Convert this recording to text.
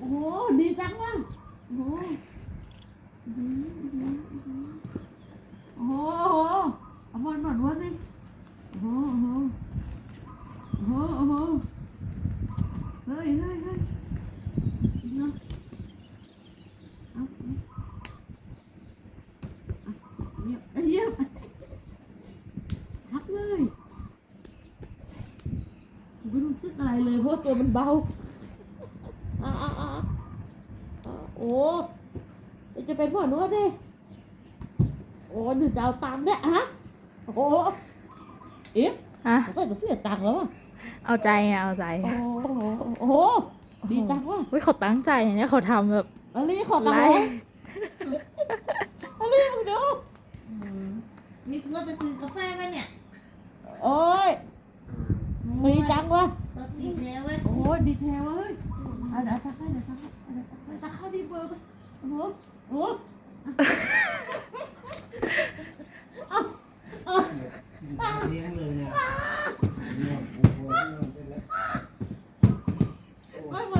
โอ้โหดีจังว่ะโอ้โหโอ้โหอ้โหเอาบอลหนวดวัวสิโอ้โหโอ้โหโอ้โหโอ้โหเฮ้ยเฮ้ยเฮ้ยเนาะเอาเงียบเงียบพักเลยไม่รู้สึกอะไรเลยเพราะตัวมันเบา อ่าอ่าอ่าอ่า โอ้จะเป็นพ่อนวดดิโอ้หนูจะเอาตังค์เนี่ยฮะโอ้โหเอ๊ะฮะก็จะเสียตังค์แล้วอะเอาใจไงเอาใจโอ้โหโอ้โหดีจังว่ะเฮ้ยเขาตั้งใจเนี่ยเขาทำแบบอลีขอตังค์ไลเลยฟ์อลีมึงดูนี่ถือว่าไปซื้อกาแฟไหมเนี่ยโอ้ยดีจังว่ะตัวตีแท้เว้ยโอ้โหดีแท้เว้ยเอาเดี๋ยวตักให้เดี๋ยวตักให้ เลี้ยงเลยเนี่อ้มเ